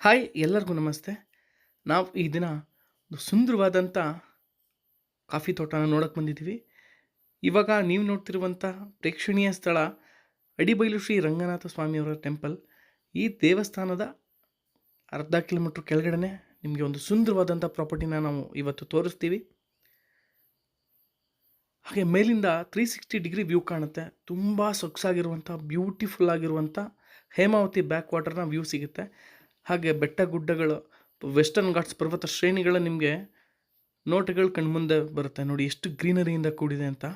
Hi ಎಲ್ಲರಿಗೂ ನಮಸ್ತೆ. ನಾವು ಈ ದಿನ ಒಂದು ಸುಂದರವಾದಂಥ ಕಾಫಿ ತೋಟನ ನೋಡಕ್ಕೆ ಬಂದಿದ್ದೀವಿ. ಇವಾಗ ನೀವು ನೋಡ್ತಿರುವಂಥ ಪ್ರೇಕ್ಷಣೀಯ ಸ್ಥಳ ಅಡಿಬೈಲು ಶ್ರೀ ರಂಗನಾಥ ಸ್ವಾಮಿಯವರ ಟೆಂಪಲ್. ಈ ದೇವಸ್ಥಾನದ ಅರ್ಧ ಕಿಲೋಮೀಟ್ರ್ ಕೆಳಗಡೆ ನಿಮಗೆ ಒಂದು ಸುಂದರವಾದಂಥ ಪ್ರಾಪರ್ಟಿನ ನಾವು ಇವತ್ತು ತೋರಿಸ್ತೀವಿ. ಹಾಗೆ ಮೇಲಿಂದ ತ್ರೀ ಸಿಕ್ಸ್ಟಿ ಡಿಗ್ರಿ ವ್ಯೂ ಕಾಣುತ್ತೆ. ತುಂಬ ಸೊಗಸಾಗಿರುವಂಥ ಬ್ಯೂಟಿಫುಲ್ ಆಗಿರುವಂಥ ಹೇಮಾವತಿ ಬ್ಯಾಕ್ ವಾಟರ್ನ ವ್ಯೂ ಸಿಗುತ್ತೆ. ಹಾಗೆ ಬೆಟ್ಟ ಗುಡ್ಡಗಳು, ವೆಸ್ಟರ್ನ್ ಘಾಟ್ಸ್ ಪರ್ವತ ಶ್ರೇಣಿಗಳು ನಿಮಗೆ ನೋಟಗಳು ಕಣ್ಮುಂದೆ ಬರುತ್ತೆ. ನೋಡಿ, ಎಷ್ಟು ಗ್ರೀನರಿಯಿಂದ ಕೂಡಿದೆ ಅಂತ.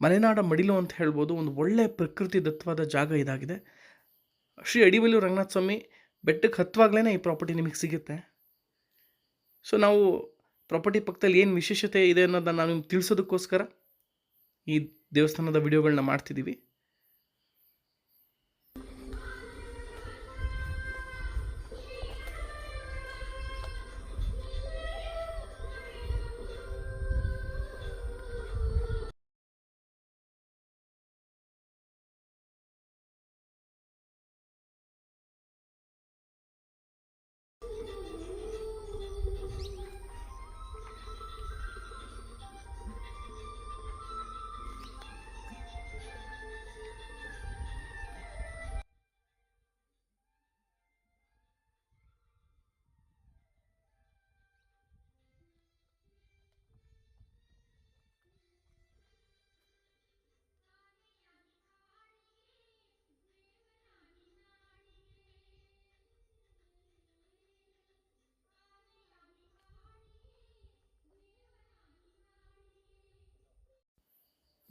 ಮಲೆನಾಡ ಮಡಿಲು ಅಂತ ಹೇಳ್ಬೋದು, ಒಂದು ಒಳ್ಳೆ ಪ್ರಕೃತಿ ದತ್ತವಾದ ಜಾಗ ಇದಾಗಿದೆ. ಶ್ರೀ ಅಡಿವಲು ರಂಗನಾಥ ಸ್ವಾಮಿ ಬೆಟ್ಟಕ್ಕೆ ಹತ್ತುವಾಗಲೇ ಈ ಪ್ರಾಪರ್ಟಿ ನಿಮಗೆ ಸಿಗುತ್ತೆ. ಸೊ ನಾವು ಪ್ರಾಪರ್ಟಿ ಪಕ್ಕದಲ್ಲಿ ಏನು ವಿಶೇಷತೆ ಇದೆ ಅನ್ನೋದನ್ನ ನಾವು ನಿಮ್ಗೆ ತಿಳಿಸೋದಕ್ಕೋಸ್ಕರ ಈ ದೇವಸ್ಥಾನದ ವಿಡಿಯೋಗಳನ್ನ ಮಾಡ್ತಿದ್ದೀವಿ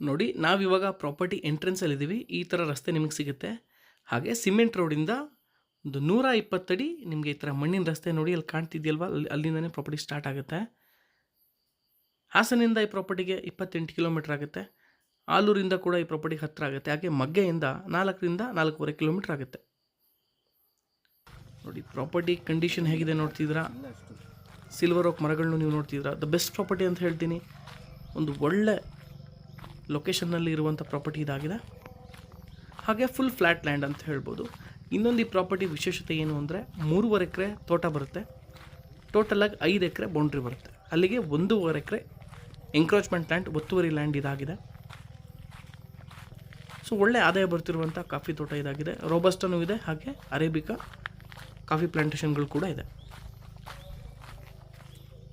ನೋಡಿ, ನಾವಿವಾಗ ಪ್ರಾಪರ್ಟಿ ಎಂಟ್ರೆನ್ಸಲ್ಲಿದ್ದೀವಿ ಈ ಥರ ರಸ್ತೆ ನಿಮಗೆ ಸಿಗುತ್ತೆ. ಹಾಗೆ ಸಿಮೆಂಟ್ ರೋಡಿಂದ ಒಂದು ನೂರ ಇಪ್ಪತ್ತಡಿ ನಿಮಗೆ ಈ ಥರ ಮಣ್ಣಿನ ರಸ್ತೆ ನೋಡಿ ಅಲ್ಲಿ ಕಾಣ್ತಿದ್ಯಲ್ವ? ಅಲ್ಲಿ, ಅಲ್ಲಿಂದನೇ ಪ್ರಾಪರ್ಟಿ ಸ್ಟಾರ್ಟ್ ಆಗುತ್ತೆ. ಹಾಸನಿಂದ ಈ ಪ್ರಾಪರ್ಟಿಗೆ ಇಪ್ಪತ್ತೆಂಟು ಕಿಲೋಮೀಟ್ರ್ ಆಗುತ್ತೆ. ಆಲೂರಿಂದ ಕೂಡ ಈ ಪ್ರಾಪರ್ಟಿಗೆ ಹತ್ತಿರ ಆಗುತ್ತೆ. ಹಾಗೆ ಮಗ್ಗೆಯಿಂದ ನಾಲ್ಕರಿಂದ ನಾಲ್ಕೂವರೆ ಕಿಲೋಮೀಟ್ರ್ ಆಗುತ್ತೆ. ನೋಡಿ, ಪ್ರಾಪರ್ಟಿ ಕಂಡೀಷನ್ ಹೇಗಿದೆ ನೋಡ್ತಿದ್ದೀರಾ? ಸಿಲ್ವರ್ ಓಕ್ ಮರಗಳನ್ನು ನೀವು ನೋಡ್ತಿದ್ದೀರಾ? ದ ಬೆಸ್ಟ್ ಪ್ರಾಪರ್ಟಿ ಅಂತ ಹೇಳ್ತೀನಿ. ಒಂದು ಒಳ್ಳೆ ಲೊಕೇಶನ್ನಲ್ಲಿ ಇರುವಂಥ ಪ್ರಾಪರ್ಟಿ ಇದಾಗಿದೆ. ಹಾಗೆ ಫುಲ್ ಫ್ಲ್ಯಾಟ್ ಲ್ಯಾಂಡ್ ಅಂತ ಹೇಳ್ಬೋದು. ಇನ್ನೊಂದು ಈ ಪ್ರಾಪರ್ಟಿ ವಿಶೇಷತೆ ಏನು ಅಂದರೆ ಮೂರುವರೆ ಎಕರೆ ತೋಟ ಬರುತ್ತೆ. ಟೋಟಲಾಗಿ ಐದು ಎಕರೆ ಬೌಂಡ್ರಿ ಬರುತ್ತೆ. ಅಲ್ಲಿಗೆ ಒಂದೂವರೆ ಎಕರೆ ಎಂಕ್ರೋಚ್ಮೆಂಟ್ ಲ್ಯಾಂಡ್ ಒತ್ತುವರಿ ಲ್ಯಾಂಡ್ ಇದಾಗಿದೆ. ಸೊ ಒಳ್ಳೆ ಆದಾಯ ಬರ್ತಿರುವಂಥ ಕಾಫಿ ತೋಟ ಇದಾಗಿದೆ. ರೋಬಸ್ಟನೂ ಇದೆ, ಹಾಗೆ ಅರೇಬಿಕಾ ಕಾಫಿ ಪ್ಲಾಂಟೇಷನ್ಗಳು ಕೂಡ ಇದೆ.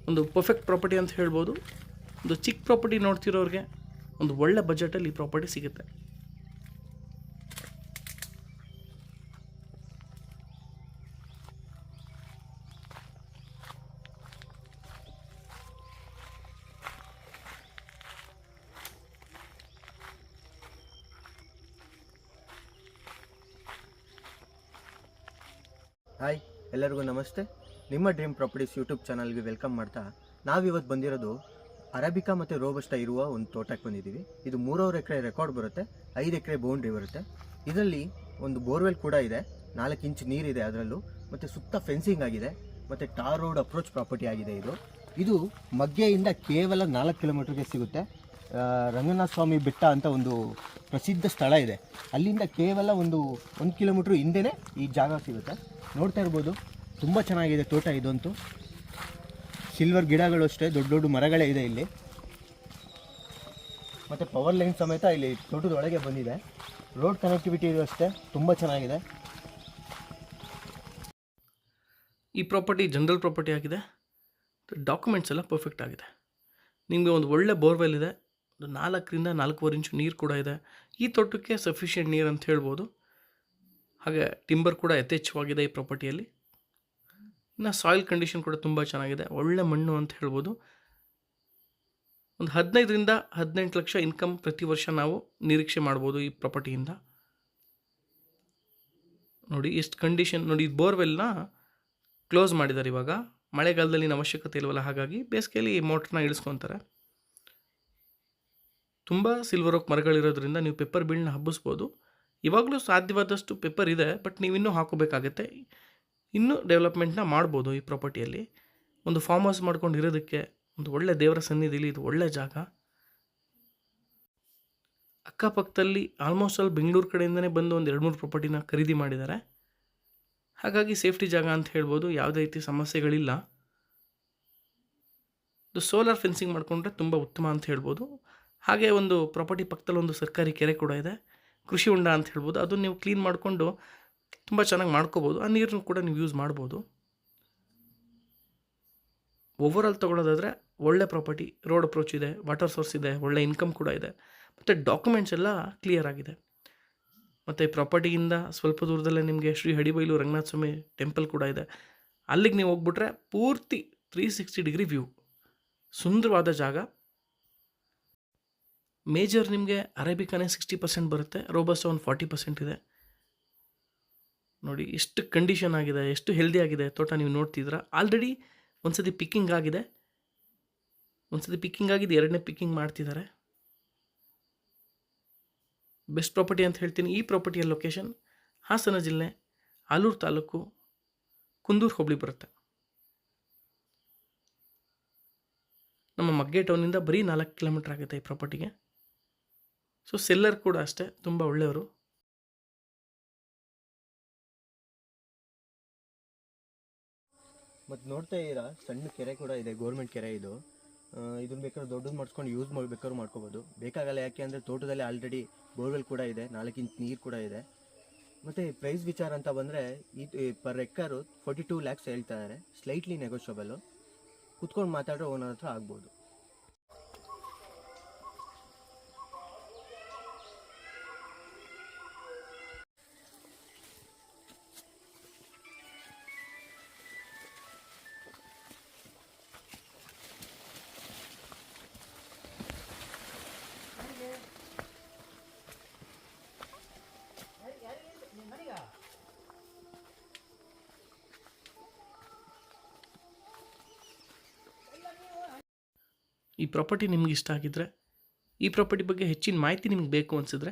ಒಂದು ಪರ್ಫೆಕ್ಟ್ ಪ್ರಾಪರ್ಟಿ ಅಂತ ಹೇಳ್ಬೋದು. ಒಂದು ಚಿಕ್ಕ ಪ್ರಾಪರ್ಟಿ ನೋಡ್ತಿರೋರಿಗೆ ಒಂದು ಒಳ್ಳೆ ಬಜೆಟಲ್ಲಿ ಈ ಪ್ರಾಪರ್ಟಿ ಸಿಗುತ್ತೆ. ಹಾಯ್, ಎಲ್ಲರಿಗೂ ನಮಸ್ತೆ. ನಿಮ್ಮ ಡ್ರೀಮ್ ಪ್ರಾಪರ್ಟೀಸ್ ಯೂಟ್ಯೂಬ್ ಚಾನಲ್ಗೆ ವೆಲ್ಕಮ್ ಮಾಡ್ತಾ ನಾವಿವತ್ತು ಬಂದಿರೋದು ಅರಬಿಕಾ ಮತ್ತು ರೋಬಸ್ಟಾ ಇರುವ ಒಂದು ತೋಟಕ್ಕೆ ಬಂದಿದ್ದೀವಿ. ಇದು ಮೂರೂವರೆ ಎಕರೆ ರೆಕಾರ್ಡ್ ಬರುತ್ತೆ, ಐದು ಎಕರೆ ಬೌಂಡ್ರಿ ಬರುತ್ತೆ. ಇದರಲ್ಲಿ ಒಂದು ಬೋರ್ವೆಲ್ ಕೂಡ ಇದೆ, ನಾಲ್ಕು ಇಂಚ್ ನೀರಿದೆ ಅದರಲ್ಲೂ, ಮತ್ತು ಸುತ್ತ ಫೆನ್ಸಿಂಗ್ ಆಗಿದೆ, ಮತ್ತು ಟಾರ್ ರೋಡ್ ಅಪ್ರೋಚ್ ಪ್ರಾಪರ್ಟಿ ಆಗಿದೆ ಇದು. ಇದು ಮಗ್ಗೆಯಿಂದ ಕೇವಲ ನಾಲ್ಕು ಕಿಲೋಮೀಟ್ರಿಗೆ ಸಿಗುತ್ತೆ. ರಂಗನಾಥ ಸ್ವಾಮಿ ಬೆಟ್ಟ ಅಂತ ಒಂದು ಪ್ರಸಿದ್ಧ ಸ್ಥಳ ಇದೆ. ಅಲ್ಲಿಂದ ಕೇವಲ ಒಂದು ಒಂದು ಕಿಲೋಮೀಟ್ರ್ ಹಿಂದೆನೇ ಈ ಜಾಗ ಸಿಗುತ್ತೆ. ನೋಡ್ತಾ ಇರ್ಬೋದು, ತುಂಬ ಚೆನ್ನಾಗಿದೆ ತೋಟ ಇದಂತೂ. ಸಿಲ್ವರ್ ಗಿಡಗಳು ಅಷ್ಟೇ, ದೊಡ್ಡ ದೊಡ್ಡ ಮರಗಳೇ ಇದೆ ಇಲ್ಲಿ. ಮತ್ತು ಪವರ್ ಲೈನ್ ಸಮೇತ ಇಲ್ಲಿ ತೋಟದೊಳಗೆ ಬಂದಿದೆ. ರೋಡ್ ಕನೆಕ್ಟಿವಿಟಿ ಇದು ಅಷ್ಟೇ, ತುಂಬ ಚೆನ್ನಾಗಿದೆ. ಈ ಪ್ರಾಪರ್ಟಿ ಜನರಲ್ ಪ್ರಾಪರ್ಟಿ ಆಗಿದೆ. ಡಾಕ್ಯುಮೆಂಟ್ಸ್ ಎಲ್ಲ ಪರ್ಫೆಕ್ಟ್ ಆಗಿದೆ. ನಿಮಗೆ ಒಂದು ಒಳ್ಳೆ ಬೋರ್ವೆಲ್ ಇದೆ. ಒಂದು ನಾಲ್ಕರಿಂದ ನಾಲ್ಕೂವರೆ ಇಂಚು ನೀರು ಕೂಡ ಇದೆ. ಈ ತೋಟಕ್ಕೆ ಸಫಿಷಿಯೆಂಟ್ ನೀರು ಅಂತ ಹೇಳ್ಬೋದು. ಹಾಗೆ ಟಿಂಬರ್ ಕೂಡ ಯಥೇಚ್ಛವಾಗಿದೆ ಈ ಪ್ರಾಪರ್ಟಿಯಲ್ಲಿ ಇನ್ನು ಸಾಯಿಲ್ ಕಂಡೀಷನ್ ಕೂಡ ತುಂಬ ಚೆನ್ನಾಗಿದೆ. ಒಳ್ಳೆ ಮಣ್ಣು ಅಂತ ಹೇಳ್ಬೋದು. ಒಂದು ಹದಿನೈದರಿಂದ ಹದಿನೆಂಟು ಲಕ್ಷ ಇನ್ಕಮ್ ಪ್ರತಿ ವರ್ಷ ನಾವು ನಿರೀಕ್ಷೆ ಮಾಡ್ಬೋದು ಈ ಪ್ರಾಪರ್ಟಿಯಿಂದ ನೋಡಿ, ಎಷ್ಟು ಕಂಡೀಷನ್ ನೋಡಿ ಬೋರ್ವೆಲ್ನ ಕ್ಲೋಸ್ ಮಾಡಿದ್ದಾರೆ ಇವಾಗ. ಮಳೆಗಾಲದಲ್ಲಿ ಅವಶ್ಯಕತೆ ಇಲ್ವಲ್ಲ, ಹಾಗಾಗಿ ಬೇಸಿಗೆಯಲ್ಲಿ ಮೋಟ್ರನ್ನ ಇಳಿಸ್ಕೊತಾರೆ. ತುಂಬ ಸಿಲ್ವರ್ ಓಕ್ ಮರಗಳಿರೋದ್ರಿಂದ ನೀವು ಪೆಪ್ಪರ್ ಬೀಳನ್ನ ಹಬ್ಬಿಸ್ಬೋದು. ಇವಾಗಲೂ ಸಾಧ್ಯವಾದಷ್ಟು ಪೆಪ್ಪರ್ ಇದೆ ಬಟ್ ನೀವು ಇನ್ನೂ ಹಾಕೋಬೇಕಾಗತ್ತೆ. ಇನ್ನೂ ಡೆವಲಪ್ಮೆಂಟ್ನ ಮಾಡ್ಬೋದು ಈ ಪ್ರಾಪರ್ಟಿಯಲ್ಲಿ ಒಂದು ಫಾರ್ಮ್ ಹೌಸ್ ಮಾಡ್ಕೊಂಡು ಇರೋದಕ್ಕೆ ಒಂದು ಒಳ್ಳೆ ದೇವರ ಸನ್ನಿಧಿಲಿ ಇದು ಒಳ್ಳೆ ಜಾಗ. ಅಕ್ಕಪಕ್ಕದಲ್ಲಿ ಆಲ್ಮೋಸ್ಟ್ ಆಲ್ ಬೆಂಗಳೂರು ಕಡೆಯಿಂದನೇ ಬಂದು ಒಂದು ಎರಡು ಮೂರು ಪ್ರಾಪರ್ಟಿನ ಖರೀದಿ ಮಾಡಿದ್ದಾರೆ. ಹಾಗಾಗಿ ಸೇಫ್ಟಿ ಜಾಗ ಅಂತ ಹೇಳ್ಬೋದು, ಯಾವುದೇ ರೀತಿ ಸಮಸ್ಯೆಗಳಿಲ್ಲ. ಇದು ಸೋಲಾರ್ ಫೆನ್ಸಿಂಗ್ ಮಾಡಿಕೊಂಡ್ರೆ ತುಂಬ ಉತ್ತಮ ಅಂತ ಹೇಳ್ಬೋದು. ಹಾಗೆ ಒಂದು ಪ್ರಾಪರ್ಟಿ ಪಕ್ಕದಲ್ಲಿ ಒಂದು ಸರ್ಕಾರಿ ಕೆರೆ ಕೂಡ ಇದೆ. ಕೃಷಿ ಹೊಂಡ ಅಂತ ಹೇಳ್ಬೋದು. ಅದನ್ನು ನೀವು ಕ್ಲೀನ್ ಮಾಡಿಕೊಂಡು ತುಂಬ ಚೆನ್ನಾಗಿ ಮಾಡ್ಕೋಬೋದು. ಆ ನೀರನ್ನು ಕೂಡ ನೀವು ಯೂಸ್ ಮಾಡ್ಬೋದು. ಓವರಾಲ್ ತೊಗೊಳೋದಾದರೆ ಒಳ್ಳೆ ಪ್ರಾಪರ್ಟಿ ರೋಡ್ ಅಪ್ರೋಚ್ ಇದೆ ವಾಟರ್ ಸೋರ್ಸ್ ಇದೆ, ಒಳ್ಳೆ ಇನ್ಕಮ್ ಕೂಡ ಇದೆ. ಮತ್ತು ಡಾಕ್ಯುಮೆಂಟ್ಸ್ ಎಲ್ಲ ಕ್ಲಿಯರ್ ಆಗಿದೆ. ಮತ್ತು ಪ್ರಾಪರ್ಟಿಯಿಂದ ಸ್ವಲ್ಪ ದೂರದಲ್ಲೇ ನಿಮಗೆ ಶ್ರೀ ಹಡಿಬೈಲು ರಂಗನಾಥ ಸ್ವಾಮಿ ಟೆಂಪಲ್ ಕೂಡ ಇದೆ. ಅಲ್ಲಿಗೆ ನೀವು ಹೋಗ್ಬಿಟ್ರೆ ಪೂರ್ತಿ ತ್ರೀ ಸಿಕ್ಸ್ಟಿ ಡಿಗ್ರಿ ವ್ಯೂ ಸುಂದರವಾದ ಜಾಗ. ಮೇಜರ್ ನಿಮಗೆ ಅರೇಬಿಕಾನೇ ಸಿಕ್ಸ್ಟಿ ಪರ್ಸೆಂಟ್ ಬರುತ್ತೆ ರೋಬಸ್ಟ್ ಒಂದು ಫಾರ್ಟಿ ಪರ್ಸೆಂಟ್ ಇದೆ. ನೋಡಿ, ಎಷ್ಟು ಕಂಡೀಷನ್ ಆಗಿದೆ, ಎಷ್ಟು ಹೆಲ್ದಿ ಆಗಿದೆ ತೋಟ ನೀವು ನೋಡ್ತಿದ್ರ ಆಲ್ರೆಡಿ ಒಂದ್ಸತಿ ಪಿಕ್ಕಿಂಗ್ ಆಗಿದೆ. ಒಂದ್ಸತಿ ಪಿಕ್ಕಿಂಗ್ ಆಗಿದೆ, ಎರಡನೇ ಪಿಕ್ಕಿಂಗ್ ಮಾಡ್ತಿದ್ದಾರೆ. ಬೆಸ್ಟ್ ಪ್ರಾಪರ್ಟಿ ಅಂತ ಹೇಳ್ತೀನಿ. ಈ ಪ್ರಾಪರ್ಟಿಯ ಲೊಕೇಶನ್ ಹಾಸನ ಜಿಲ್ಲೆ, ಆಲೂರು ತಾಲೂಕು, ಕುಂದೂರು ಹೋಬಳಿ ಬರುತ್ತೆ. ನಮ್ಮ ಮಗ್ಗೆ ಟೌನಿಂದ ಬರೀ ನಾಲ್ಕು ಕಿಲೋಮೀಟ್ರ್ ಆಗುತ್ತೆ ಈ ಪ್ರಾಪರ್ಟಿಗೆ ಸೊ ಸೆಲ್ಲರ್ ಕೂಡ ಅಷ್ಟೇ, ತುಂಬ ಒಳ್ಳೆಯವರು. ಮತ್ತು ನೋಡ್ತಾ ಇದ್ದೀರಾ? ಸಣ್ಣ ಕೆರೆ ಕೂಡ ಇದೆ ಗೋರ್ಮೆಂಟ್ ಕೆರೆ ಇದು. ಇದನ್ನ ಬೇಕಾದ್ರೆ ದೊಡ್ಡದು ಮಾಡಿಸ್ಕೊಂಡು ಯೂಸ್ ಮಾಡ್ಬೇಕಾದ್ರೂ ಮಾಡ್ಕೋಬೋದು. ಬೇಕಾಗಲ್ಲ ಯಾಕೆ ಅಂದರೆ ತೋಟದಲ್ಲಿ ಆಲ್ರೆಡಿ ಬೋರ್ವೆಲ್ ಕೂಡ ಇದೆ ನಾಲ್ಕು ನೀರು ಕೂಡ ಇದೆ. ಮತ್ತು ಪ್ರೈಸ್ ವಿಚಾರ ಅಂತ ಬಂದರೆ ಈ per acre forty two lakhs ಹೇಳ್ತಾ ಇದ್ದಾರೆ ಸ್ಲೈಟ್ಲಿ ನೆಗೋಷಿಯಬಲು ಕುತ್ಕೊಂಡು ಮಾತಾಡೋ ಓನರ್ ಹತ್ರ ಆಗ್ಬೋದು. ಈ ಪ್ರಾಪರ್ಟಿ ನಿಮ್ಗೆ ಇಷ್ಟ ಆಗಿದ್ದರೆ ಈ ಪ್ರಾಪರ್ಟಿ ಬಗ್ಗೆ ಹೆಚ್ಚಿನ ಮಾಹಿತಿ ನಿಮ್ಗೆ ಬೇಕು ಅನಿಸಿದ್ರೆ,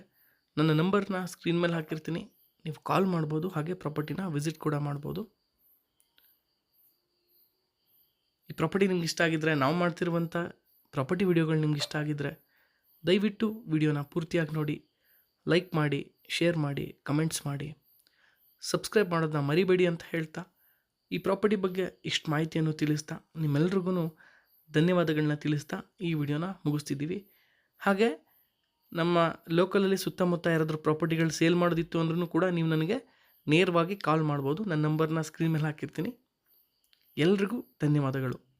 ನನ್ನ ನಂಬರ್ನ ಸ್ಕ್ರೀನ್ ಮೇಲೆ ಹಾಕಿರ್ತೀನಿ. ನೀವು ಕಾಲ್ ಮಾಡ್ಬೋದು, ಹಾಗೆ ಪ್ರಾಪರ್ಟಿನ ವಿಸಿಟ್ ಕೂಡ ಮಾಡ್ಬೋದು. ಈ ಪ್ರಾಪರ್ಟಿ ನಿಮ್ಗೆ ಇಷ್ಟ ಆಗಿದ್ದರೆ ನಾವು ಮಾಡ್ತಿರುವಂಥ ಪ್ರಾಪರ್ಟಿ ವಿಡಿಯೋಗಳು ನಿಮ್ಗೆ ಇಷ್ಟ ಆಗಿದ್ದರೆ ದಯವಿಟ್ಟು ವಿಡಿಯೋನ ಪೂರ್ತಿಯಾಗಿ ನೋಡಿ ಲೈಕ್ ಮಾಡಿ ಶೇರ್ ಮಾಡಿ ಕಮೆಂಟ್ಸ್ ಮಾಡಿ. ಸಬ್ಸ್ಕ್ರೈಬ್ ಮಾಡೋದನ್ನ ಮರಿಬೇಡಿ ಅಂತ ಹೇಳ್ತಾ, ಈ ಪ್ರಾಪರ್ಟಿ ಬಗ್ಗೆ ಇಷ್ಟು ಮಾಹಿತಿಯನ್ನು ತಿಳಿಸ್ತಾ ನಿಮ್ಮೆಲ್ರಿಗೂ ಧನ್ಯವಾದಗಳನ್ನ ತಿಳಿಸ್ತಾ ಈ ವಿಡಿಯೋನ ಮುಗಿಸ್ತಿದ್ದೀವಿ. ಹಾಗೆ ನಮ್ಮ ಲೋಕಲಲ್ಲಿ ಸುತ್ತಮುತ್ತ ಯಾರಾದರೂ ಪ್ರಾಪರ್ಟಿಗಳು ಸೇಲ್ ಮಾಡೋದಿತ್ತು ಅಂದ್ರೂ ಕೂಡ ನೀವು ನನಗೆ ನೇರವಾಗಿ ಕಾಲ್ ಮಾಡ್ಬೋದು. ನನ್ನ ನಂಬರ್ನ ಸ್ಕ್ರೀನ್ ಮೇಲೆ ಹಾಕಿರ್ತೀನಿ. ಎಲ್ರಿಗೂ ಧನ್ಯವಾದಗಳು.